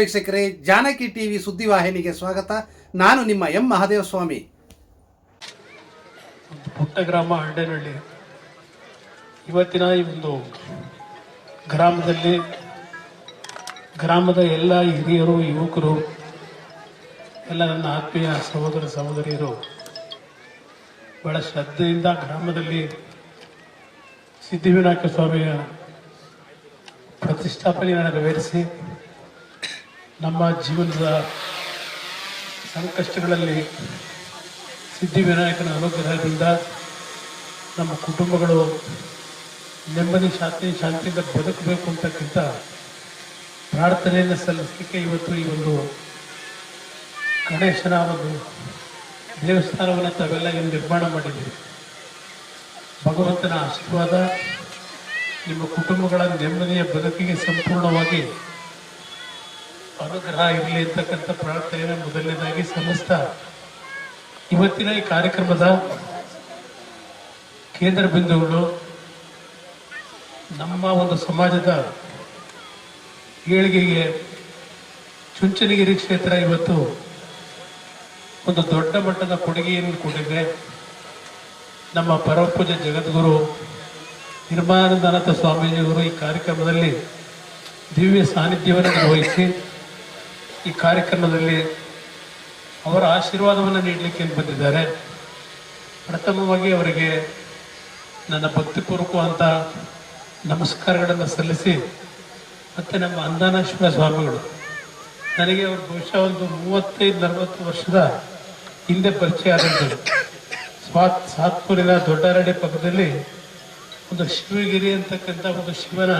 ವೀಕ್ಷಕರೇ, ಜಾನಕಿ ಟಿವಿ ಸುದ್ದಿವಾಹಿನಿಗೆ ಸ್ವಾಗತ. ನಾನು ನಿಮ್ಮ ಎಂ ಮಹಾದೇವ ಸ್ವಾಮಿ ಒಂದು ಪುಟ್ಟ ಗ್ರಾಮ ಹಳ್ಳೆನಹಳ್ಳಿ ಇವತ್ತಿನ ಈ ಒಂದು ಗ್ರಾಮದಲ್ಲಿ ಗ್ರಾಮದ ಎಲ್ಲ ಹಿರಿಯರು, ಯುವಕರು, ಎಲ್ಲ ನನ್ನ ಆತ್ಮೀಯ ಸಹೋದರ ಸಹೋದರಿಯರು, ಬಹಳ ಶ್ರದ್ಧೆಯಿಂದ ಗ್ರಾಮದಲ್ಲಿ ಸಿದ್ಧಿವಿನಾಯಕ ಸ್ವಾಮಿಯ ಪ್ರತಿಷ್ಠಾಪನೆಯನ್ನು ನೆರವೇರಿಸಿ ನಮ್ಮ ಜೀವನದ ಸಂಕಷ್ಟಗಳಲ್ಲಿ ಸಿದ್ಧಿವಿನಾಯಕನ ಅನುಗ್ರಹದಿಂದ ನಮ್ಮ ಕುಟುಂಬಗಳು ನೆಮ್ಮದಿ, ಶಾಂತಿ, ಶಾಂತಿಯಿಂದ ಬದುಕಬೇಕು ಅಂತಕ್ಕಿಂತ ಪ್ರಾರ್ಥನೆಯನ್ನು ಸಲ್ಲಿಸಲಿಕ್ಕೆ ಇವತ್ತು ಈ ಒಂದು ಗಣೇಶನ ಒಂದು ದೇವಸ್ಥಾನವನ್ನು ತಾವೆಲ್ಲ ಇಲ್ಲಿ ನಿರ್ಮಾಣ ಮಾಡಿದ್ದೀವಿ ಭಗವಂತನ ಆಶೀರ್ವಾದ ನಿಮ್ಮ ಕುಟುಂಬಗಳ ನೆಮ್ಮದಿಯ ಬದುಕಿಗೆ ಸಂಪೂರ್ಣವಾಗಿ ಅನುಗ್ರಹ ಇರಲಿ ಅಂತಕ್ಕಂಥ ಪ್ರಾರ್ಥನೆಯನ್ನು ಮೊದಲನೇದಾಗಿ ಸಮಸ್ತ ಇವತ್ತಿನ ಈ ಕಾರ್ಯಕ್ರಮದ ಕೇಂದ್ರ ಬಿಂದುಗಳು ನಮ್ಮ ಒಂದು ಸಮಾಜದ ಏಳಿಗೆಗೆ ಚುಂಚನಗಿರಿ ಕ್ಷೇತ್ರ ಇವತ್ತು ಒಂದು ದೊಡ್ಡ ಮಟ್ಟದ ಕೊಡುಗೆಯನ್ನು ಕೊಟ್ಟಿದೆ. ನಮ್ಮ ಪರಮಪೂಜ ಜಗದ್ಗುರು ನಿರ್ಮಾನಂದನಾಥ ಸ್ವಾಮೀಜಿಯವರು ಈ ಕಾರ್ಯಕ್ರಮದಲ್ಲಿ ದಿವ್ಯ ಸಾನ್ನಿಧ್ಯವನ್ನು ನಿರ್ವಹಿಸಿ ಈ ಕಾರ್ಯಕ್ರಮದಲ್ಲಿ ಅವರ ಆಶೀರ್ವಾದವನ್ನು ನೀಡಲಿಕ್ಕೆ ಬಂದಿದ್ದಾರೆ. ಪ್ರಥಮವಾಗಿ ಅವರಿಗೆ ನನ್ನ ಭಕ್ತಿಪೂರ್ವಕವಂತ ನಮಸ್ಕಾರಗಳನ್ನು ಸಲ್ಲಿಸಿ, ಮತ್ತು ನಮ್ಮ ಅಂದಾನೇಶ್ವರ ಸ್ವಾಮಿಗಳು, ನನಗೆ ಅವರು ಬಹುಶಃ ಒಂದು ಮೂವತ್ತೈದು ನಲವತ್ತು ವರ್ಷದ ಹಿಂದೆ ಪರಿಚಯ ಆದಂಥದ್ದು ಸ್ವಾತ್, ಸಾತ್ಪುರಿನ ದೊಡ್ಡರಡಿ ಪಕ್ಕದಲ್ಲಿ ಒಂದು ಶಿವಗಿರಿ ಅಂತಕ್ಕಂಥ ಒಂದು ಶಿವನ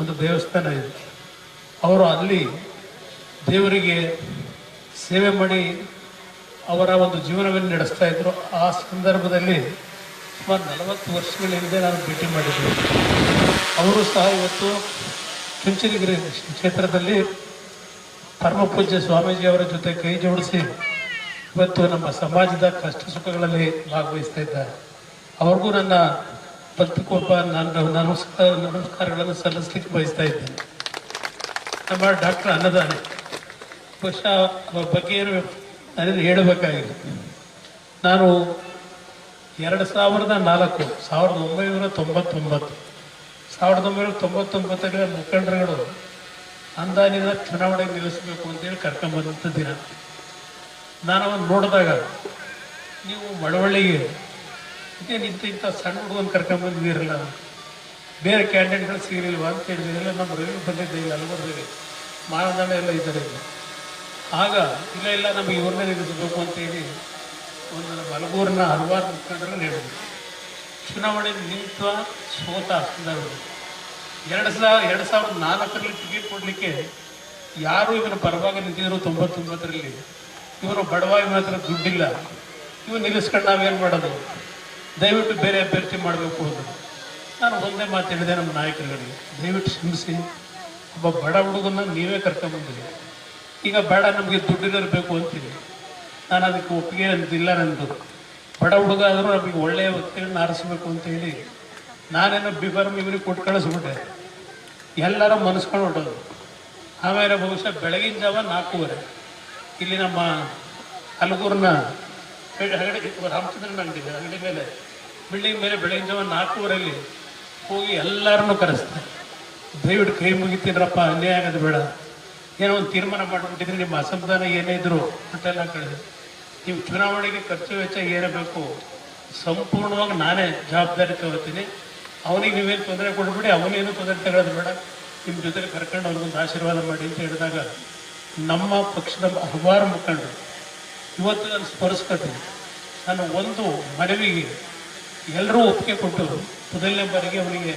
ಒಂದು ದೇವಸ್ಥಾನ ಇದೆ. ಅವರು ಅಲ್ಲಿ ದೇವರಿಗೆ ಸೇವೆ ಮಾಡಿ ಅವರ ಒಂದು ಜೀವನವನ್ನು ನಡೆಸ್ತಾ ಇದ್ರು. ಆ ಸಂದರ್ಭದಲ್ಲಿ ಸುಮಾರು ನಲವತ್ತು ವರ್ಷಗಳ ಹಿಂದೆ ನಾನು ಭೇಟಿ ಮಾಡಿದ್ದೆ. ಅವರು ಸಹ ಇವತ್ತು ಚುಂಚನಗಿರಿ ಕ್ಷೇತ್ರದಲ್ಲಿ ಪರಮಪೂಜ್ಯ ಸ್ವಾಮೀಜಿ ಅವರ ಜೊತೆ ಕೈ ಜೋಡಿಸಿ ಇವತ್ತು ನಮ್ಮ ಸಮಾಜದ ಕಷ್ಟ ಸುಖಗಳಲ್ಲಿ ಭಾಗವಹಿಸ್ತಾ ಇದ್ದಾರೆ. ಅವ್ರಿಗೂ ನನ್ನ ಭಕ್ತಿಕೋಪ ನನ್ನ ನಮಸ್ಕಾರ, ನಮಸ್ಕಾರಗಳನ್ನು ಸಲ್ಲಿಸಲಿಕ್ಕೆ ಬಯಸ್ತಾ ಇದ್ದೇನೆ. ನಮ್ಮ ಡಾಕ್ಟರ್ ಅನ್ನದಾನೆ. ಅವ್ರ ಬಗ್ಗೆ ಏನು ಹೇಳಬೇಕಾಗಿದೆ. ನಾನು ಎರಡು ಸಾವಿರದ ನಾಲ್ಕು, ಸಾವಿರದ ಒಂಬೈನೂರ ತೊಂಬತ್ತೊಂಬತ್ತು, ಸಾವಿರದ ಒಂಬೈನೂರ ತೊಂಬತ್ತೊಂಬತ್ತರ ಮುಖಂಡರುಗಳು ಅಂದಾನಿನ ಚುನಾವಣೆಗೆ ನಿಲ್ಲಿಸಬೇಕು ಅಂತೇಳಿ ಕರ್ಕೊಂಬಂದಂಥ ದಿನ. ನಾನು ಅವನು ನೋಡಿದಾಗ, ನೀವು ಮಳವಳ್ಳಿಗೆ ಇದೇನು ಇಂಥ ಇಂಥ ಸಣ್ಣ ಹುಡುಗನ ಕರ್ಕೊಂಬಂದಿದ್ದೀರಲ್ಲ, ಬೇರೆ ಕ್ಯಾಂಡಿಡೇಟ್ಗಳು ಸಿಗಲಿಲ್ವಾ ಅಂತ ಹೇಳಿದ್ರೆ ನಮ್ಮ ರವಿ ಬಂದಿದ್ದೆ ಇಲ್ಲ ಬರ್ತೀವಿ ಮಾನದಂಡ ಎಲ್ಲ ಇದ್ದಾರೆ ಆಗ, ಇಲ್ಲ ಇಲ್ಲ, ನಮಗೆ ಇವ್ರನ್ನೇ ನಿಲ್ಲಿಸಬೇಕು ಅಂತೇಳಿ ಒಂದು ನಮ್ಮ ಹಲಗೂರಿನ ಹಲವಾರು ಮುಖಂಡರು ನೀಡಿದ್ರು ಚುನಾವಣೆ ನಿಂತ ಸೋತ ಸಂದರ್ಭದಲ್ಲಿ ಎರಡು ಸಾವಿರ ಎರಡು ಸಾವಿರದ ನಾಲ್ಕರಲ್ಲಿ ಟಿಕೆಟ್ ಕೊಡಲಿಕ್ಕೆ ಯಾರು ಇವನ ಪರವಾಗಿ ನಿಂತಿದ್ರು ತೊಂಬತ್ತೊಂಬತ್ತರಲ್ಲಿ. ಇವನು ಬಡವ ಇವನ ಹತ್ರ ದುಡ್ಡಿಲ್ಲ. ಇವನು ನಿಲ್ಲಿಸ್ಕೊಂಡು ನಾವೇನು ಮಾಡೋದು? ದಯವಿಟ್ಟು ಬೇರೆ ಅಭ್ಯರ್ಥಿ ಮಾಡಬೇಕು ಅಂತ. ನಾನು ಒಂದೇ ಮಾತು ಹೇಳಿದೆ ನಮ್ಮ ನಾಯಕರುಗಳಿಗೆ ದಯವಿಟ್ಟು ಶ್ರಮಿಸಿ ಒಬ್ಬ ಬಡ ಹುಡುಗನ ನೀವೇ ಕರ್ಕೊಂಬಂದಿರಿ ಈಗ ಬೇಡ, ನಮಗೆ ದುಡ್ಡಿರಬೇಕು ಅಂತೀನಿ. ನಾನು ಅದಕ್ಕೆ ಒಪ್ಪಿಗೆ ಅಂತಿಲ್ಲ ನಂದು. ಬಡ ಹುಡುಗ ಆದರೂ ನಮಗೆ ಒಳ್ಳೆಯ ವ್ಯಕ್ತಿಗಳನ್ನ ಆರಿಸ್ಬೇಕು ಅಂತ ಹೇಳಿ ನಾನೇನೋ ಬಿಬರ್ ಮಿಬರಿ ಕೊಟ್ಟು ಕಳಿಸ್ಬಿಟ್ಟೆ. ಎಲ್ಲರೂ ಮನಸ್ಕೊಂಡು ಹೊಟ್ಟೋದು ಆಮೇಲೆ ಬಹುಶಃ ಬೆಳಗಿನ ಜಾವ ನಾಲ್ಕೂವರೆ. ಇಲ್ಲಿ ನಮ್ಮ ಹಲಗೂರಿನ ರಾಮಚಂದ್ರನ ಅಂಗಡಿ ಅಂಗಡಿ ಮೇಲೆ, ಬಿಲ್ಡಿಂಗ್ ಮೇಲೆ ಬೆಳಗಿನ ಜಾವ ನಾಲ್ಕೂವರೆಯಲ್ಲಿ ಹೋಗಿ ಎಲ್ಲರನ್ನೂ ಕರೆಸ್ತಾರೆ ದಯವಿಟ್ಟು ಕೈ ಮುಗಿತೀರಪ್ಪ, ಅನ್ಯಾಯ ಆಗೋದು ಬೇಡ. ಏನೋ ಒಂದು ತೀರ್ಮಾನ ಮಾಡಿಬಿಟ್ಟಿದ್ರೆ ನಿಮ್ಮ ಅಸಮಾಧಾನ ಏನೇ ಇದ್ರು ಅಂತೆಲ್ಲ ಕಳೆದು. ನೀವು ಚುನಾವಣೆಗೆ ಖರ್ಚು ವೆಚ್ಚ ಏನೇ ಬೇಕು ಸಂಪೂರ್ಣವಾಗಿ ನಾನೇ ಜವಾಬ್ದಾರಿ ತಗೋತೀನಿ. ಅವನಿಗೆ ನೀವೇನು ತೊಂದರೆ ಕೊಡ್ಬಿಡಿ, ಅವನೇನು ತೊಂದರೆ ತಗೊಳ್ಳೋದು ಬೇಡ. ನಿಮ್ಮ ಜೊತೆಗೆ ಕರ್ಕೊಂಡು ಅವ್ರಿಗೊಂದು ಆಶೀರ್ವಾದ ಮಾಡಿ ಅಂತ ಹೇಳಿದಾಗ ನಮ್ಮ ಪಕ್ಷದ ಹಲವಾರು ಮುಖಂಡರು, ಇವತ್ತು ನಾನು ಸ್ಮರಿಸ್ಕೊತೀನಿ. ನಾನು ಒಂದು ಮನವಿಗೆ ಎಲ್ಲರೂ ಒಪ್ಪಿಗೆ ಕೊಟ್ಟು ಮೊದಲನೇ ಬಾರಿಗೆ ಅವನಿಗೆ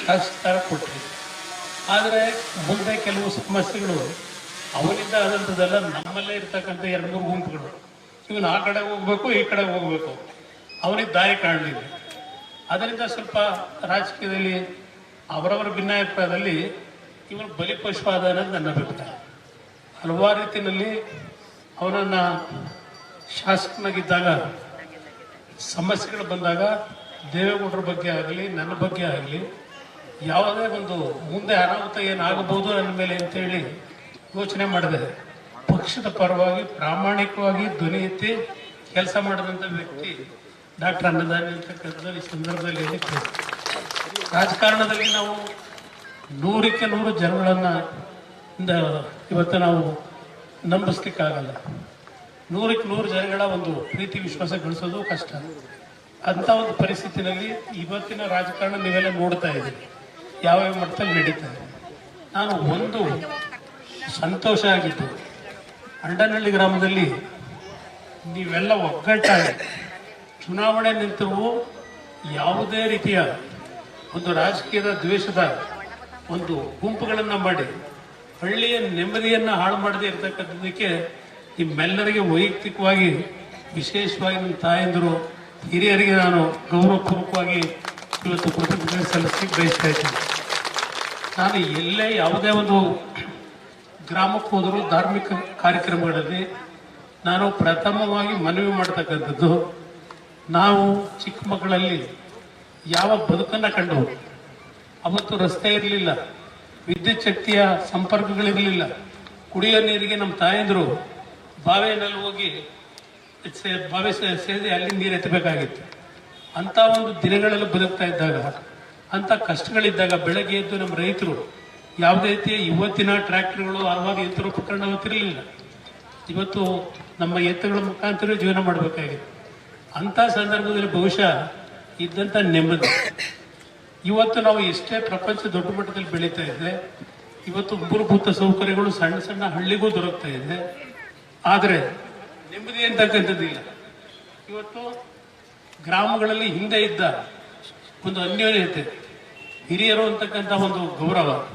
ಶಾಸಕ ಕೊಟ್ಟರು ಆದರೆ ಮುಂದೆ ಕೆಲವು ಸಮಸ್ಯೆಗಳು ಅವರಿಂದ ಆದಂಥದ್ದೆಲ್ಲ ನಮ್ಮಲ್ಲೇ ಇರ್ತಕ್ಕಂಥ ಎರಡು ಮೂರು ಗುಂಪುಗಳು. ಇವನು ಆ ಕಡೆ ಹೋಗ್ಬೇಕು, ಈ ಕಡೆ ಹೋಗ್ಬೇಕು. ಅವನಿಗೆ ದಾರಿ ಕಾಣಲಿಲ್ಲ. ಅದರಿಂದ ಸ್ವಲ್ಪ ರಾಜಕೀಯದಲ್ಲಿ ಅವರವರ ಭಿನ್ನಾಭಿಪ್ರಾಯದಲ್ಲಿ ಇವನು ಬಲಿಪಶು ಅನ್ನೋದು ನನ್ನ ಅಭಿಪ್ರಾಯ. ಹಲವಾರು ರೀತಿಯಲ್ಲಿ ಅವನನ್ನು ಶಾಸಕನಾಗಿದ್ದಾಗ, ಸಮಸ್ಯೆಗಳು ಬಂದಾಗ ದೇವೇಗೌಡರ ಬಗ್ಗೆ ಆಗಲಿ, ನನ್ನ ಬಗ್ಗೆ ಆಗಲಿ ಯಾವುದೇ ಒಂದು ಮುಂದೆ ಅನಾಹುತ ಏನಾಗಬಹುದು ನನ್ನ ಮೇಲೆ ಅಂತೇಳಿ ಯೋಚನೆ ಮಾಡಿದೆ. ಪಕ್ಷದ ಪರವಾಗಿ, ಪ್ರಾಮಾಣಿಕವಾಗಿ ಧ್ವನಿ ಎತ್ತಿ ಕೆಲಸ ಮಾಡಿದಂಥ ವ್ಯಕ್ತಿ ಡಾಕ್ಟರ್ ಅನ್ನದಾನಿ ಅಂತಕ್ಕಂಥ ಈ ಸಂದರ್ಭದಲ್ಲಿ ಹೇಳಿಕ್ಕೆ ರಾಜಕಾರಣದಲ್ಲಿ ನಾವು ನೂರಕ್ಕೆ ನೂರು ಜನಗಳನ್ನ ಇವತ್ತು ನಾವು ನಂಬಿಸ್ಲಿಕ್ಕಾಗಲ್ಲ. ನೂರಕ್ಕೆ ನೂರು ಜನಗಳ ಒಂದು ಪ್ರೀತಿ ವಿಶ್ವಾಸ ಗಳಿಸೋದು ಕಷ್ಟ. ಅಂತ ಒಂದು ಪರಿಸ್ಥಿತಿನಲ್ಲಿ ಇವತ್ತಿನ ರಾಜಕಾರಣ ನೀವೆಲ್ಲ ನೋಡ್ತಾ ಇದ್ದೀರಿ. ಯಾವ್ಯಾವ ಮಟ್ಟದಲ್ಲಿ ನಡೀತಾ ಇದೆ ನಾನು ಒಂದು ಸಂತೋಷ ಆಗಿದ್ದು ಅಂಡನಹಳ್ಳಿ ಗ್ರಾಮದಲ್ಲಿ ನೀವೆಲ್ಲ ಒಗ್ಗಟ್ಟಾಗಿ ಚುನಾವಣೆ ನಿಂತರೂ ಯಾವುದೇ ರೀತಿಯ ಒಂದು ರಾಜಕೀಯದ ದ್ವೇಷದ ಒಂದು ಗುಂಪುಗಳನ್ನು ಮಾಡಿ, ಹಳ್ಳಿಯ ನೆಮ್ಮದಿಯನ್ನು ಹಾಳು ಮಾಡದೇ ಇರತಕ್ಕಂಥದ್ದಕ್ಕೆ ನಿಮ್ಮೆಲ್ಲರಿಗೆ ವೈಯಕ್ತಿಕವಾಗಿ ವಿಶೇಷವಾಗಿ ನಿಮ್ಮ ತಾಯಂದಿರು, ಹಿರಿಯರಿಗೆ ನಾನು ಗೌರವಪೂರ್ವಕವಾಗಿ ಇವತ್ತು ಕೃತಜ್ಞತೆ ಸಲ್ಲಿಸಲಿಕ್ಕೆ ಬಯಸ್ತಾ ಇದ್ದೀನಿ ನಾನು ಎಲ್ಲೇ ಯಾವುದೇ ಒಂದು ಗ್ರಾಮಕ್ಕೆ ಹೋದರೂ ಧಾರ್ಮಿಕ ಕಾರ್ಯಕ್ರಮಗಳಲ್ಲಿ ನಾನು ಪ್ರಥಮವಾಗಿ ಮನವಿ ಮಾಡತಕ್ಕಂಥದ್ದು, ನಾವು ಚಿಕ್ಕ ಮಕ್ಕಳಲ್ಲಿ ಯಾವ ಬದುಕನ್ನು ಕಂಡು ಅವತ್ತು ರಸ್ತೆ ಇರಲಿಲ್ಲ, ವಿದ್ಯುತ್ ಶಕ್ತಿಯ ಸಂಪರ್ಕಗಳಿರಲಿಲ್ಲ, ಕುಡಿಯೋ ನೀರಿಗೆ ನಮ್ಮ ತಾಯಂದರು ಬಾವೆಯಲ್ಲಿ ಹೋಗಿ ಬಾವೆ ಸೇದಿ ಅಲ್ಲಿ ನೀರು ಎತ್ತಬೇಕಾಗಿತ್ತು. ಅಂತ ಒಂದು ದಿನಗಳಲ್ಲಿ ಬದುಕ್ತಾ ಇದ್ದಾಗ, ಅಂತ ಕಷ್ಟಗಳಿದ್ದಾಗ ಬೆಳಗ್ಗೆ ಎದ್ದು ನಮ್ಮ ರೈತರು ಯಾವುದೇ ರೀತಿಯ ಇವತ್ತಿನ ಟ್ರ್ಯಾಕ್ಟರ್ಗಳು ಹಲವಾರು ಯಂತ್ರೋಪಕರಣ ಅವತ್ತಿರಲಿಲ್ಲ ಇವತ್ತು ನಮ್ಮ ಎತ್ತುಗಳ ಮುಖಾಂತರ ಜೀವನ ಮಾಡಬೇಕಾಗಿದೆ. ಅಂತ ಸಂದರ್ಭದಲ್ಲಿ ಬಹುಶಃ ಇದ್ದಂಥ ನೆಮ್ಮದಿ. ಇವತ್ತು ನಾವು ಎಷ್ಟೇ ಪ್ರಪಂಚ ದೊಡ್ಡ ಮಟ್ಟದಲ್ಲಿ ಬೆಳೀತಾ ಇದೆ ಇವತ್ತು ಮೂಲಭೂತ ಸೌಕರ್ಯಗಳು ಸಣ್ಣ ಸಣ್ಣ ಹಳ್ಳಿಗೂ ದೊರಕ್ತಾ ಇದೆ ಆದರೆ ನೆಮ್ಮದಿ ಅಂತಕ್ಕಂಥದ್ದಿಲ್ಲ. ಇವತ್ತು ಗ್ರಾಮಗಳಲ್ಲಿ ಹಿಂದೆ ಇದ್ದ ಒಂದು ಅನ್ಯೋನ್ಯತೆ ಹಿರಿಯರು ಅಂತಕ್ಕಂಥ ಒಂದು ಗೌರವ.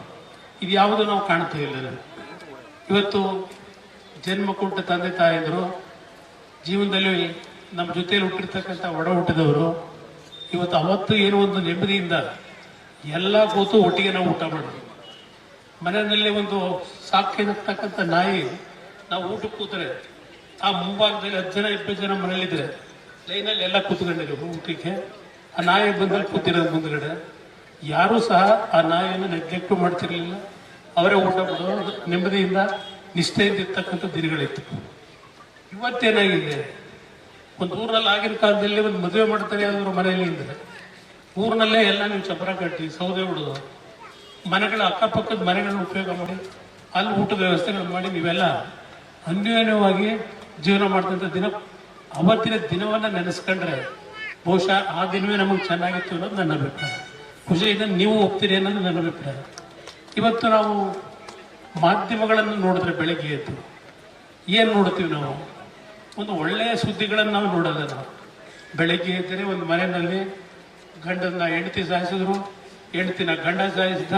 ಇದು ಯಾವುದು ನಾವು ಕಾಣ್ತಾ ಇಲ್ಲ ಇವತ್ತು ಜನ್ಮ ಕೊಟ್ಟ ತಂದೆ ತಾಯಿದ್ರು, ಜೀವನದಲ್ಲಿ ನಮ್ಮ ಜೊತೆಯಲ್ಲಿ ಹುಟ್ಟಿರ್ತಕ್ಕಂಥ ಒಡ ಹುಟ್ಟಿದವರು, ಇವತ್ತು ಅವತ್ತು ಏನೋ ಒಂದು ನೆಮ್ಮದಿಯಿಂದ ಎಲ್ಲ ಕೂತು ಒಟ್ಟಿಗೆ ನಾವು ಊಟ ಮಾಡಿದ್ವಿ. ಮನೆಯಲ್ಲಿ ಒಂದು ಸಾಕಿರ್ತಕ್ಕಂಥ ನಾಯಿ, ನಾವು ಊಟಕ್ಕೆ ಕೂತರೆ, ಆ ಮುಂಭಾಗದಲ್ಲಿ ಹತ್ತು ಜನ, ಇಪ್ಪತ್ತು ಜನ ಮನೇಲಿದ್ರೆ ಲೈನಲ್ಲಿ ಎಲ್ಲ ಕೂತ್ಕೊಂಡಿದ್ರು ಊಟಕ್ಕೆ ಆ ನಾಯಿ ಬಂದಲ್ಲಿ ಕೂತಿರೋದು ಮುಂದ್ಗಡೆ. ಯಾರೂ ಸಹ ಆ ನಾಯಿಯನ್ನು ನೆಗ್ಲೆಕ್ಟ್ ಮಾಡ್ತಿರ್ಲಿಲ್ಲ. ಅವರೇ ಊಟ ಮಾಡೋದು ನೆಮ್ಮದಿಯಿಂದ ನಿಷ್ಠೆಯಿಂದ ಇರ್ತಕ್ಕಂಥ ದಿನಗಳಿತ್ತು. ಇವತ್ತೇನಾಗಿದೆ? ಒಂದು ಊರಲ್ಲಿ ಆಗಿನ ಕಾಲದಲ್ಲಿ ಒಂದು ಮದುವೆ ಮಾಡ್ತಾರೆ ಅನ್ನೋರು ಮನೆಯಲ್ಲಿ ಇದ್ರೆ ಊರಿನಲ್ಲೇ ಎಲ್ಲ ನೀವು ಚಪ್ಪರ ಕಟ್ಟಿ, ಸೌದೆ ಹೊಡೆದು ಮನೆಗಳ ಅಕ್ಕಪಕ್ಕದ ಮನೆಗಳನ್ನ ಉಪಯೋಗ ಮಾಡಿ, ಅಲ್ಲಿ ಊಟದ ವ್ಯವಸ್ಥೆಗಳನ್ನು ಮಾಡಿ ನೀವೆಲ್ಲ ಅನ್ಯೋನ್ಯವಾಗಿ ಜೀವನ ಮಾಡಿದಂಥ ದಿನ ಅವತ್ತಿನ ದಿನವನ್ನ ನೆನೆಸ್ಕೊಂಡ್ರೆ ಬಹುಶಃ ಆ ದಿನವೇ ನಮಗೆ ಚೆನ್ನಾಗಿತ್ತು ಅನ್ನೋದು ನನ್ನ ಅಭಿಪ್ರಾಯ. ಖುಷಿಯಿಂದ ನೀವು ಒಪ್ತೀರಿ ಅನ್ನೋದು ನನ್ನ ಅಭಿಪ್ರಾಯ. ಇವತ್ತು ನಾವು ಮಾಧ್ಯಮಗಳನ್ನು ನೋಡಿದ್ರೆ ಬೆಳಗ್ಗೆ ಎದ್ದು ಏನು ನೋಡ್ತೀವಿ ನಾವು? ಒಂದು ಒಳ್ಳೆಯ ಸುದ್ದಿಗಳನ್ನು ನಾವು ನೋಡಲ್ಲ ನಾವು. ಬೆಳಗ್ಗೆ ಎದ್ದರೆ ಒಂದು ಮನೆಯಲ್ಲಿ ಗಂಡನ ಹೆಂಡತಿ ಸಾಯಿಸಿದ್ರು, ಹೆಂಡತಿನ ಗಂಡ ಸಾಯಿಸಿದ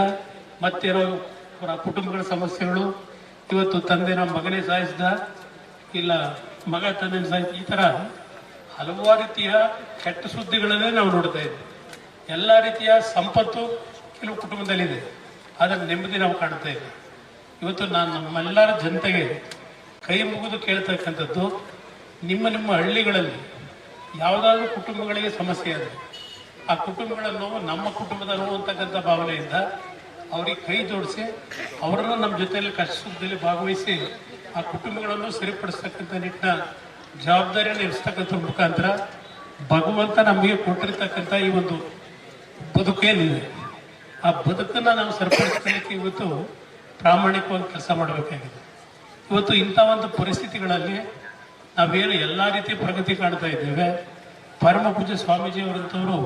ಅವರ ಕುಟುಂಬಗಳ ಸಮಸ್ಯೆಗಳು, ಇವತ್ತು ತಂದೆನ ಮಗನೇ ಸಾಯಿಸಿದ, ಇಲ್ಲ ಮಗ ತನ್ನ ಸಹಿತ ಈ ಥರ ಹಲವಾರು ರೀತಿಯ ಕೆಟ್ಟ ಸುದ್ದಿಗಳನ್ನೇ ನಾವು ನೋಡ್ತಾ ಇದ್ದೀವಿ ಎಲ್ಲ ರೀತಿಯ ಸಂಪತ್ತು ಕೆಲವು ಕುಟುಂಬದಲ್ಲಿದೆ. ಅದರ ನೆಮ್ಮದಿ ನಾವು ಕಾಣ್ತಾ ಇದ್ದೀವಿ ಇವತ್ತು ನಾನು ನಮ್ಮೆಲ್ಲರ ಜನತೆಗೆ ಕೈ ಮುಗಿದು ಕೇಳ್ತಕ್ಕಂಥದ್ದು, ನಿಮ್ಮ ನಿಮ್ಮ ಹಳ್ಳಿಗಳಲ್ಲಿ ಯಾವುದಾದ್ರೂ ಕುಟುಂಬಗಳಿಗೆ ಸಮಸ್ಯೆ ಆದರೆ, ಆ ಕುಟುಂಬಗಳ ನೋವು ನಮ್ಮ ಕುಟುಂಬದ ನೋವು ಅಂತಕ್ಕಂಥ ಭಾವನೆಯಿಂದ ಅವರಿಗೆ ಕೈ ಜೋಡಿಸಿ, ಅವರನ್ನು ನಮ್ಮ ಜೊತೆಯಲ್ಲಿ ಕಷ್ಟ ಸುಖದಲ್ಲಿ ಭಾಗವಹಿಸಿ ಆ ಕುಟುಂಬಗಳನ್ನು ಸರಿಪಡಿಸ್ತಕ್ಕಂಥ ನಿಟ್ಟಿನ ಜವಾಬ್ದಾರಿಯನ್ನು ಇರಿಸ್ತಕ್ಕಂಥ ಮುಖಾಂತರ ಭಗವಂತ ನಮಗೆ ಕೊಟ್ಟಿರ್ತಕ್ಕಂಥ ಈ ಒಂದು ಬದುಕೇನಿದೆ ಆ ಬದುಕನ್ನ ನಾವು ಸರಿಪಡಿಸ್ಕೊಳ್ಳಿಕ್ಕೆ ಇವತ್ತು ಪ್ರಾಮಾಣಿಕವಾಗಿ ಕೆಲಸ ಮಾಡಬೇಕಾಗಿದೆ. ಇವತ್ತು ಇಂಥ ಒಂದು ಪರಿಸ್ಥಿತಿಗಳಲ್ಲಿ ನಾವೇನು ಎಲ್ಲ ರೀತಿಯ ಪ್ರಗತಿ ಕಾಣ್ತಾ ಇದ್ದೇವೆ. ಪರಮ ಪೂಜ್ಯ ಸ್ವಾಮೀಜಿಯವರಂಥವರು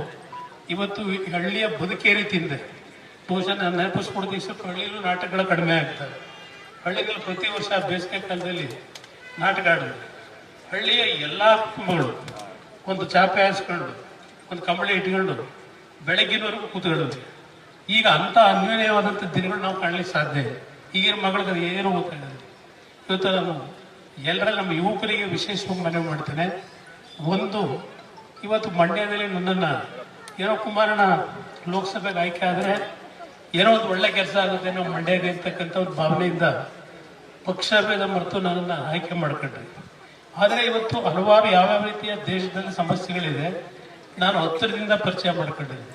ಇವತ್ತು ಹಳ್ಳಿಯ ಬದುಕೇ ರೀತಿ ಇದೆ ಬಹುಶಃ ನಾನು ನೆನಪಿಸ್ಕೊಡ್ತೀನಿ ಸ್ವಲ್ಪ ಹಳ್ಳಿಯಲ್ಲೂ ನಾಟಕಗಳು ಕಡಿಮೆ ಆಗ್ತವೆ. ಹಳ್ಳಿಗಳು ಪ್ರತಿ ವರ್ಷ ಬೇಸಿಗೆ ಕಾಲದಲ್ಲಿ ನಾಟಕ ಆಡೋದು. ಹಳ್ಳಿಯ ಎಲ್ಲ ಕುಟುಂಬಗಳು ಒಂದು ಚಾಪೆ ಹಾಸ್ಕೊಂಡು ಒಂದು ಕಂಬಳಿ ಇಟ್ಕೊಂಡು ಬೆಳಗ್ಗಿನವರೆಗೂ ಕೂತ್ಕೊಳ್ಳೋದು. ಈಗ ಅಂತ ಅನ್ಯೋನ್ಯವಾದಂಥ ದಿನಗಳು ನಾವು ಕಾಣಲಿಕ್ಕೆ ಸಾಧ್ಯ ಇಲ್ಲ. ಈಗಿನ ಮಗಳಿಗೆ ಏನು ಗೊತ್ತಾಗಲ್ಲ ಇವತ್ತು ನಾನು ಎಲ್ಲರ ನಮ್ಮ ಯುವಕರಿಗೆ ವಿಶೇಷವಾಗಿ ಮನವಿ ಮಾಡ್ತೇನೆ. ಒಂದು, ಇವತ್ತು ಮಂಡ್ಯದಲ್ಲಿ ನನ್ನನ್ನು ಏನೋ ಕುಮಾರಣ್ಣ ಲೋಕಸಭೆಗೆ ಆಯ್ಕೆ ಆದರೆ ಏನೋ ಒಂದು ಒಳ್ಳೆ ಕೆಲಸ ಆಗುತ್ತೆ ನಾವು ಮಂಡ್ಯಗೆ ಅಂತಕ್ಕಂಥ ಒಂದು ಭಾವನೆಯಿಂದ ಪಕ್ಷಭೇದ ಮರೆತು ನನ್ನನ್ನು ಆಯ್ಕೆ ಮಾಡ್ಕೊಂಡ್ರಿ. ಆದರೆ ಇವತ್ತು ಹಲವಾರು ಯಾವ್ಯಾವ ರೀತಿಯ ದೇಶದಲ್ಲಿ ಸಮಸ್ಯೆಗಳಿದೆ, ನಾನು ಹತ್ತಿರದಿಂದ ಪರಿಚಯ ಮಾಡ್ಕೊಂಡಿದ್ದೆ.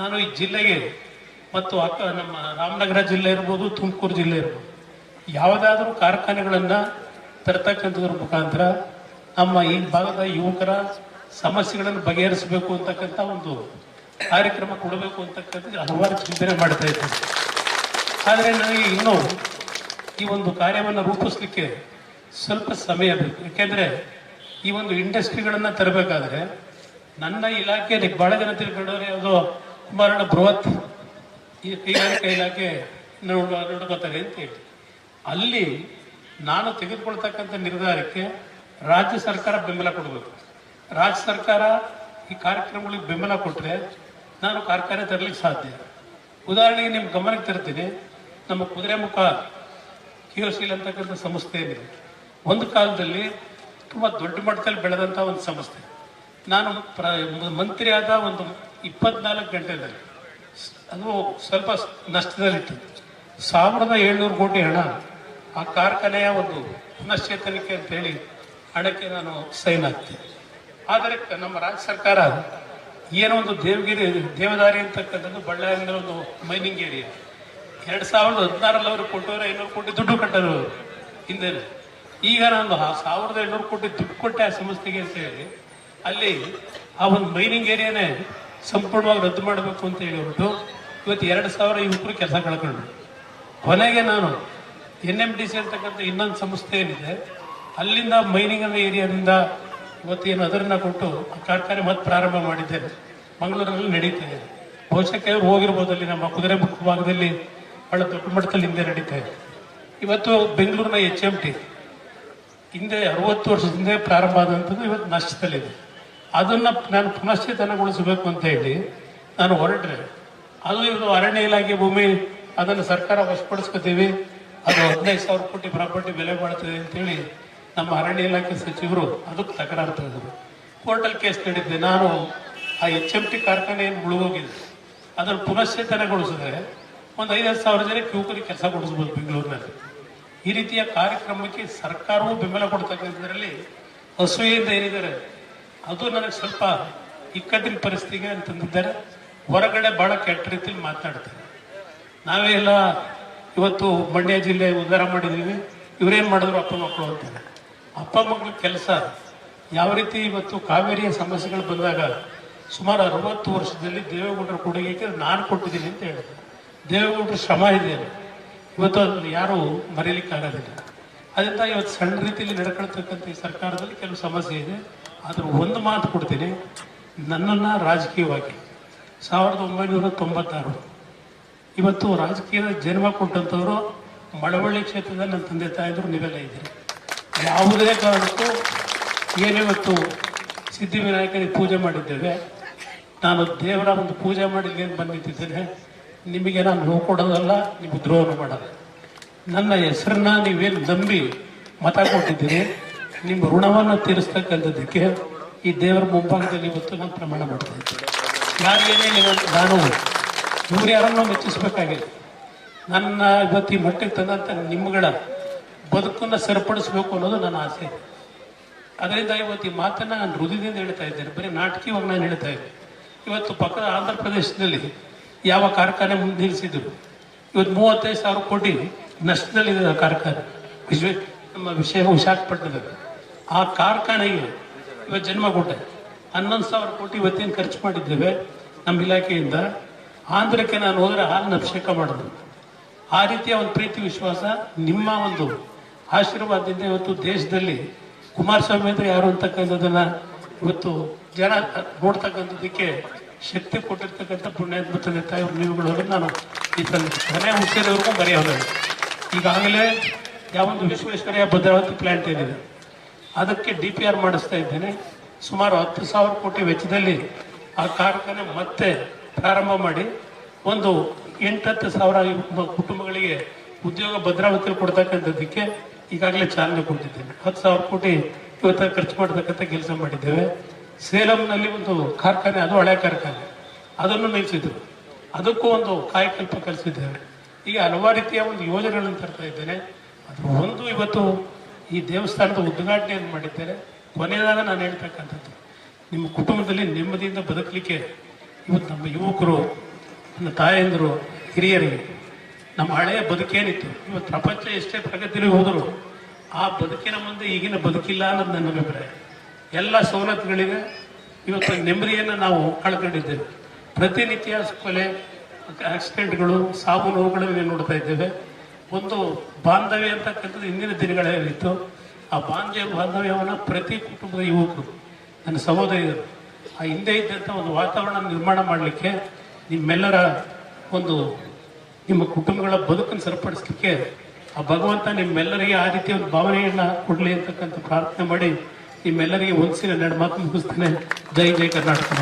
ನಾನು ಈ ಜಿಲ್ಲೆಗೆ ಮತ್ತು ಅಕ್ಕ ನಮ್ಮ ರಾಮನಗರ ಜಿಲ್ಲೆ ಇರ್ಬೋದು, ತುಮಕೂರು ಜಿಲ್ಲೆ ಇರ್ಬೋದು, ಯಾವುದಾದ್ರೂ ಕಾರ್ಖಾನೆಗಳನ್ನು ತರ್ತಕ್ಕಂಥದ್ರ ಮುಖಾಂತರ ನಮ್ಮ ಈ ಭಾಗದ ಯುವಕರ ಸಮಸ್ಯೆಗಳನ್ನು ಬಗೆಹರಿಸಬೇಕು ಅಂತಕ್ಕಂಥ ಒಂದು ಕಾರ್ಯಕ್ರಮ ಕೊಡಬೇಕು ಅಂತಕ್ಕಂಥ ಹಲವಾರು ಚಿಂತನೆ ಮಾಡ್ತಾ ಇದ್ದೇನೆ ಆದರೆ ನನಗೆ ಇನ್ನೂ ಈ ಒಂದು ಕಾರ್ಯವನ್ನು ರೂಪಿಸ್ಲಿಕ್ಕೆ ಸ್ವಲ್ಪ ಸಮಯ ಬೇಕು. ಯಾಕೆಂದರೆ ಈ ಒಂದು ಇಂಡಸ್ಟ್ರಿಗಳನ್ನು ತರಬೇಕಾದ್ರೆ ನನ್ನ ಇಲಾಖೆಯಲ್ಲಿ ಬಹಳ ಜನ ತಿಳ್ಕೊಂಡವ್ರೆ ಅದು ಕುಮಾರಣ್ಣ ಬೃಹತ್ ಈ ಕೈಗಾರಿಕಾ ಇಲಾಖೆ ನೋಡ ನೋಡ್ಕೋತಾರೆ ಅಂತ ಹೇಳಿ. ಅಲ್ಲಿ ನಾನು ತೆಗೆದುಕೊಳ್ತಕ್ಕಂಥ ನಿರ್ಧಾರಕ್ಕೆ ರಾಜ್ಯ ಸರ್ಕಾರ ಬೆಂಬಲ ಕೊಡಬೇಕು. ರಾಜ್ಯ ಸರ್ಕಾರ ಈ ಕಾರ್ಯಕ್ರಮಗಳಿಗೆ ಬೆಂಬಲ ಕೊಟ್ಟರೆ ನಾನು ಕಾರ್ಖಾನೆ ತರಲಿಕ್ಕೆ ಸಾಧ್ಯ. ಉದಾಹರಣೆಗೆ ನಿಮ್ಮ ಗಮನಕ್ಕೆ ತರ್ತೀನಿ, ನಮ್ಮ ಕುದುರೆಮುಖ ಕಿಯೋಶೀಲ್ ಅಂತಕ್ಕಂಥ ಸಂಸ್ಥೆ ಏನಿದೆ. ಒಂದು ಕಾಲದಲ್ಲಿ ತುಂಬ ದೊಡ್ಡ ಮಟ್ಟದಲ್ಲಿ ಬೆಳೆದಂಥ ಒಂದು ಸಂಸ್ಥೆ. ನಾನು ಪ್ರ, ಮಂತ್ರಿ ಆದ ಒಂದು ಇಪ್ಪತ್ನಾಲ್ಕು ಗಂಟೆದಲ್ಲಿ ಅದು ಸ್ವಲ್ಪ ನಷ್ಟದಲ್ಲಿತ್ತು. ಸಾವಿರದ ಏಳ್ನೂರು ಕೋಟಿ ಹಣ ಆ ಕಾರ್ಖಾನೆಯ ಒಂದು ಪುನಶ್ಚೇತನಕ್ಕೆ ಅಂತ ಹೇಳಿ ಹಣಕ್ಕೆ ನಾನು ಸೈನ್ ಆಗ್ತೀನಿ ಆದರೆ ನಮ್ಮ ರಾಜ್ಯ ಸರ್ಕಾರ ಏನೋ ಒಂದು ದೇವಗಿರಿ, ದೇವದಾರಿ ಅಂತಕ್ಕಂಥದ್ದು ಬಳ್ಳಾರಿಯಿಂದ ಒಂದು ಮೈನಿಂಗ್ ಏರಿಯಾ. ಎರಡು ಸಾವಿರದ ಹದಿನಾರಲ್ಲಿ ಅವರು ಕೊಟ್ಟವ್ರೆ ಐನೂರು ಕೋಟಿ ದುಡ್ಡು ಕಟ್ಟರು ಹಿಂದೆ ಈಗ ನಾನು ಸಾವಿರದ ಐನೂರು ಕೋಟಿ ದುಡ್ಡು ಕೊಟ್ಟೆ ಆ ಸಂಸ್ಥೆಗೆ ಅಂತ ಹೇಳಿ, ಅಲ್ಲಿ ಆ ಒಂದು ಮೈನಿಂಗ್ ಏರಿಯಾನೇ ಸಂಪೂರ್ಣವಾಗಿ ರದ್ದು ಮಾಡಬೇಕು ಅಂತ ಹೇಳಿ ಹೊರಟು. ಇವತ್ತು ಎರಡು ಸಾವಿರ ಯುವಕರು ಕೆಲಸ ಕಳ್ಕೊಂಡ್ರು. ಕೊನೆಗೆ ನಾನು ಎನ್ ಎಂ ಡಿ ಸಿ ಅಂತಕ್ಕಂಥ ಇನ್ನೊಂದು ಸಂಸ್ಥೆ ಏನಿದೆ, ಅಲ್ಲಿಂದ ಮೈನಿಂಗ್ ಏರಿಯಾದಿಂದ ಇವತ್ತೇನು ಅದರನ್ನ ಕೊಟ್ಟು ಕಾರ್ಖಾನೆ ಮತ್ತೆ ಪ್ರಾರಂಭ ಮಾಡಿದ್ದೇನೆ. ಮಂಗಳೂರಲ್ಲಿ ನಡೀತಾ ಇದೆ. ಬಹುಶಃ ಕೆಲವರು ಹೋಗಿರ್ಬೋದು ಅಲ್ಲಿ ನಮ್ಮ ಕುದುರೆ ಭಾಗದಲ್ಲಿ. ಬಹಳ ದೊಡ್ಡ ಮಟ್ಟದಲ್ಲಿ ಹಿಂದೆ ನಡೀತಾ ಇದೆ. ಇವತ್ತು ಬೆಂಗಳೂರಿನ ಎಚ್ ಎಂ ಟಿ ಹಿಂದೆ ಅರವತ್ತು ವರ್ಷದಿಂದ ಪ್ರಾರಂಭ ಆದಂಥದ್ದು ಇವತ್ತು ನಷ್ಟದಲ್ಲಿದೆ. ಅದನ್ನು ನಾನು ಪುನಶ್ಚೇತನಗೊಳಿಸಬೇಕು ಅಂತ ಹೇಳಿ ನಾನು ಹೊರಟ್ರೆ. ಅದು ಇವತ್ತು ಅರಣ್ಯ ಇಲಾಖೆ ಭೂಮಿ, ಅದನ್ನು ಸರ್ಕಾರ ವಶಪಡಿಸ್ಕೋತೀವಿ. ಅದು ಹದಿನೈದು ಸಾವಿರ ಕೋಟಿ ಪ್ರಾಪರ್ಟಿ ಬೆಲೆ ಮಾಡ್ತದೆ ಅಂತೇಳಿ ನಮ್ಮ ಅರಣ್ಯ ಇಲಾಖೆ ಸಚಿವರು ಅದಕ್ಕೆ ತಕರಾರು ತಂದರು ಕೋರ್ಟಲ್ ಕೇಸ್ ನಡೀತಿದೆ ನಾನು ಆ ಎಚ್ ಎಂ ಟಿ ಕಾರ್ಖಾನೆಯನ್ನು ಮುಳುಗೋಗಿದ್ದೆ ಮುಳುಗೋಗಿದೆ ಅದನ್ನು ಪುನಶ್ಚೇತನಗೊಳಿಸಿದ್ರೆ ಒಂದು ಐದೈದು ಸಾವಿರ ಜನಕ್ಕೆ ಯುವಕರಿಗೆ ಕೆಲಸ ಕೊಡಿಸ್ಬೋದು ಬೆಂಗಳೂರಿನಲ್ಲಿ. ಈ ರೀತಿಯ ಕಾರ್ಯಕ್ರಮಕ್ಕೆ ಸರ್ಕಾರವೂ ಬೆಂಬಲ ಕೊಡ್ತಕ್ಕಂಥದ್ರಲ್ಲಿ ಅಸೂಯೆಯಿಂದ ಏನಿದ್ದಾರೆ? ಅದು ನನಗೆ ಸ್ವಲ್ಪ ಇಕ್ಕಟ್ಟಿನ ಪರಿಸ್ಥಿತಿಗೆ ಅಂತಂದಿದ್ದಾರೆ ಹೊರಗಡೆ ಬಹಳ ಕೆಟ್ಟ ರೀತಿಯಲ್ಲಿ ಮಾತನಾಡ್ತಾರೆ ನಾವೇ ಎಲ್ಲ ಇವತ್ತು ಮಂಡ್ಯ ಜಿಲ್ಲೆ ಉದ್ಧಾರ ಮಾಡಿದ್ದೀವಿ. ಇವರೇನು ಮಾಡಿದ್ರು ಅಪ್ಪ ಮಕ್ಕಳು ಅಂತಾರೆ. ಅಪ್ಪ ಮಗಳ ಕೆಲಸ. ಯಾವ ರೀತಿ ಇವತ್ತು ಕಾವೇರಿಯ ಸಮಸ್ಯೆಗಳು ಬಂದಾಗ ಸುಮಾರು ಅರವತ್ತು ವರ್ಷದಲ್ಲಿ ದೇವೇಗೌಡರ ಕೊಡುಗೆಗೆ ನಾನು ಕೊಟ್ಟಿದ್ದೀನಿ ಅಂತ ಹೇಳಿದೆ ದೇವೇಗೌಡರ ಶ್ರಮ ಇದೆ ಅಲ್ಲಿ. ಇವತ್ತು ಅದನ್ನು ಯಾರು ಮರೀಲಿಕ್ಕಾಗೋದಿಲ್ಲ ಅದರಿಂದ ಇವತ್ತು ಸಣ್ಣ ರೀತಿಯಲ್ಲಿ ನಡ್ಕೊಳ್ತಕ್ಕಂಥ ಈ ಸರ್ಕಾರದಲ್ಲಿ ಕೆಲವು ಸಮಸ್ಯೆ ಇದೆ. ಆದರೂ ಒಂದು ಮಾತು ಕೊಡ್ತೀನಿ. ನನ್ನನ್ನು ರಾಜಕೀಯವಾಗಿ ಸಾವಿರದ ಒಂಬೈನೂರ ತೊಂಬತ್ತಾರು ಇವತ್ತು ರಾಜಕೀಯದ ಜನ್ಮ ಕೊಟ್ಟಂಥವರು ಮಳವಳ್ಳಿ ಕ್ಷೇತ್ರದಲ್ಲಿ ನನ್ನ ತಂದೆ ತಾಯಿದ್ರು ನೀವೆಲ್ಲ ಇದ್ದೀರಿ. ಯಾವುದೇ ಕಾರಣಕ್ಕೂ ಏನಿವತ್ತು ಸಿದ್ಧಿವಿನಾಯಕನಿಗೆ ಪೂಜೆ ಮಾಡಿದ್ದೇವೆ. ನಾನು ದೇವರ ಒಂದು ಪೂಜೆ ಮಾಡಿ ಅಂತ ಬಂದಿದ್ದೇನೆ ನಿಮಗೆ ನಾನು ನೋವು ಕೊಡೋದಲ್ಲ, ನಿಮಗೆ ದ್ರೋಹ ಮಾಡೋದು ನನ್ನ ಹೆಸರನ್ನ ನೀವೇನು ನಂಬಿ ಮತ ಕೊಟ್ಟಿದ್ದೀರಿ. ನಿಮ್ಮ ಋಣವನ್ನು ತೀರಿಸ್ತಕ್ಕಂಥದ್ದಕ್ಕೆ ಈ ದೇವರ ಮುಂಭಾಗದಲ್ಲಿ ಇವತ್ತು ನಾನು ಪ್ರಮಾಣ ಮಾಡ್ತಾ ಇದ್ದೀನಿ. ಯಾರಿಗೇನೇ ನಾನು- ಇವ್ರು ಯಾರನ್ನೂ ಮೆಚ್ಚಿಸ್ಬೇಕಾಗಿದೆ ನನ್ನ ಇವತ್ತು ಈ ಮಟ್ಟಿಗೆ ತಂದಂಥ ನಿಮ್ಮಗಳ ಬದುಕನ್ನು ಸರಿಪಡಿಸ್ಬೇಕು ಅನ್ನೋದು ನನ್ನ ಆಸೆ. ಅದರಿಂದ ಇವತ್ತು ಈ ಮಾತನ್ನ ನಾನು ಹೃದಯದಿಂದ ಹೇಳ್ತಾ ಇದ್ದೇನೆ. ಬರೀ ನಾಟಕೀಯವಾಗಿ ನಾನು ಹೇಳ್ತಾ ಇದ್ದೆ ಇವತ್ತು ಪಕ್ಕದ ಆಂಧ್ರ ಪ್ರದೇಶದಲ್ಲಿ ಯಾವ ಕಾರ್ಖಾನೆ ಮುಂದೆ ನಿಲ್ಲಿಸಿದ್ರು ಇವತ್ತು ಮೂವತ್ತೈದು ಸಾವಿರ ಕೋಟಿ ನಷ್ಟದಲ್ಲಿದೆ ಕಾರ್ಖಾನೆ. ವಿಶ್ವ ನಮ್ಮ ವಿಷಯ ವಿಶಾಖಪಟ್ಟಣದಲ್ಲಿ. ಆ ಕಾರ್ಖಾನೆಗೆ ಇವತ್ತು ಜನ್ಮ ಕೊಟ್ಟೆ ಹನ್ನೊಂದು ಸಾವಿರ ಕೋಟಿ ಇವತ್ತೇನು ಖರ್ಚು ಮಾಡಿದ್ದೇವೆ ನಮ್ಮ ಇಲಾಖೆಯಿಂದ. ಆಂಧ್ರಕ್ಕೆ ನಾನು ಹೋದ್ರೆ ಹಾಲಿನ ಅಭಿಷೇಕ ಮಾಡಿದ್ರು ಆ ರೀತಿಯ ಒಂದು ಪ್ರೀತಿ, ವಿಶ್ವಾಸ, ನಿಮ್ಮ ಒಂದು ಆಶೀರ್ವಾದದಿಂದ ಇವತ್ತು ದೇಶದಲ್ಲಿ ಕುಮಾರಸ್ವಾಮಿ ಅಂದ್ರೆ ಯಾರು ಅಂತಕ್ಕಂಥದ್ದನ್ನ ಇವತ್ತು ಜನ ನೋಡ್ತಕ್ಕಂಥದ್ದಕ್ಕೆ ಶಕ್ತಿ ಕೊಟ್ಟಿರ್ತಕ್ಕಂಥ ಪುಣ್ಯಾತ್ಮ ತಂದೆ ನೀವುಗಳು ನಾನು ಈ ತಂದೆ ಮನೆ ಹುಟ್ಟಿದವರೆಗೂ ಬರೆಯೋದು ಈಗಾಗಲೇ ಯಾವೊಂದು ವಿಶ್ವೇಶ್ವರಯ್ಯ ಭದ್ರಾವತಿ ಪ್ಲಾಂಟ್ ಏನಿದೆ, ಅದಕ್ಕೆ ಡಿ ಪಿ ಆರ್ ಮಾಡಿಸ್ತಾ ಇದ್ದೇನೆ. ಸುಮಾರು ಹತ್ತು ಸಾವಿರ ಕೋಟಿ ವೆಚ್ಚದಲ್ಲಿ ಆ ಕಾರ್ಖಾನೆ ಮತ್ತೆ ಪ್ರಾರಂಭ ಮಾಡಿ ಒಂದು ಎಂಟತ್ತು ಸಾವಿರ ಕುಟುಂಬಗಳಿಗೆ ಉದ್ಯೋಗ ಭದ್ರಾವತಿಯಲ್ಲಿ ಕೊಡ್ತಕ್ಕಂಥದ್ದಕ್ಕೆ ಈಗಾಗಲೇ ಚಾಲನೆ ಕೊಟ್ಟಿದ್ದೇನೆ. ಹತ್ತು ಸಾವಿರ ಕೋಟಿ ಇವತ್ತ ಖರ್ಚು ಮಾಡತಕ್ಕಂಥ ಕೆಲಸ ಮಾಡಿದ್ದೇವೆ. ಸೇಲಂನಲ್ಲಿ ಒಂದು ಕಾರ್ಖಾನೆ, ಅದು ಹಳೆ ಕಾರ್ಖಾನೆ. ಅದನ್ನು ನಿಲ್ಲಿಸಿದ್ರು ಅದಕ್ಕೂ ಒಂದು ಕಾಯಕಲ್ಪ ಕಲಿಸಿದ್ದೇವೆ. ಈಗ ಹಲವಾರು ರೀತಿಯ ಒಂದು ಯೋಜನೆಗಳನ್ನು ತರ್ತಾ ಇದ್ದೇನೆ. ಅದು ಒಂದು ಇವತ್ತು ಈ ದೇವಸ್ಥಾನದ ಉದ್ಘಾಟನೆಯನ್ನು ಮಾಡಿದ್ದೇನೆ. ಕೊನೆಯದಾಗ ನಾನು ಹೇಳ್ತಕ್ಕಂಥದ್ದು, ನಿಮ್ಮ ಕುಟುಂಬದಲ್ಲಿ ನೆಮ್ಮದಿಯಿಂದ ಬದುಕಲಿಕ್ಕೆ ಇವತ್ತು ನಮ್ಮ ಯುವಕರು, ನನ್ನ ತಾಯಂದಿರು, ಹಿರಿಯರಿಗೆ ನಮ್ಮ ಹಳೆಯ ಬದುಕೇನಿತ್ತು? ಇವತ್ತು ಪ್ರಪಂಚ ಎಷ್ಟೇ ಪ್ರಗತಿಲಿ ಹೋದರು ಆ ಬದುಕಿನ ಮುಂದೆ ಈಗಿನ ಬದುಕಿಲ್ಲ ಅನ್ನೋದು ನನ್ನ ಅಭಿಪ್ರಾಯ. ಎಲ್ಲ ಸವಲತ್ತುಗಳಿವೆ. ಇವತ್ತು ನೆಮ್ಮದಿಯನ್ನು ನಾವು ಕಳ್ಕೊಂಡಿದ್ದೇವೆ. ಪ್ರತಿನಿತ್ಯ ಕೊಲೆ, ಆಕ್ಸಿಡೆಂಟ್ಗಳು, ಸಾವು ನೋವುಗಳನ್ನು ನೋಡ್ತಾ ಇದ್ದೇವೆ. ಒಂದು ಬಾಂಧವ್ಯ ಅಂತಕ್ಕಂಥದ್ದು ಹಿಂದಿನ ದಿನಗಳೇನಿತ್ತು ಆ ಬಾಂಧವ್ಯ, ಬಾಂಧವ್ಯವನ್ನು ಪ್ರತಿ ಕುಟುಂಬದ ಯುವಕರು, ನನ್ನ ಸಹೋದರಿಯರು, ಆ ಹಿಂದೆ ಇದ್ದಂಥ ಒಂದು ವಾತಾವರಣ ನಿರ್ಮಾಣ ಮಾಡಲಿಕ್ಕೆ ನಿಮ್ಮೆಲ್ಲರ ಒಂದು ನಿಮ್ಮ ಕುಟುಂಬಗಳ ಬದುಕನ್ನು ಸರಿಪಡಿಸಲಿಕ್ಕೆ ಆ ಭಗವಂತ ನಿಮ್ಮೆಲ್ಲರಿಗೆ ಆ ರೀತಿಯ ಒಂದು ಭಾವನೆಯನ್ನ ಕೊಡಲಿ ಅಂತಕ್ಕಂಥ ಪ್ರಾರ್ಥನೆ ಮಾಡಿ ನಿಮ್ಮೆಲ್ಲರಿಗೆ ಒಂದ್ಸಿನ ಎರಡು ಮಾತು ಮುಗಿಸ್ತೇನೆ. ಜೈ ಜೈ ಕರ್ನಾಟಕ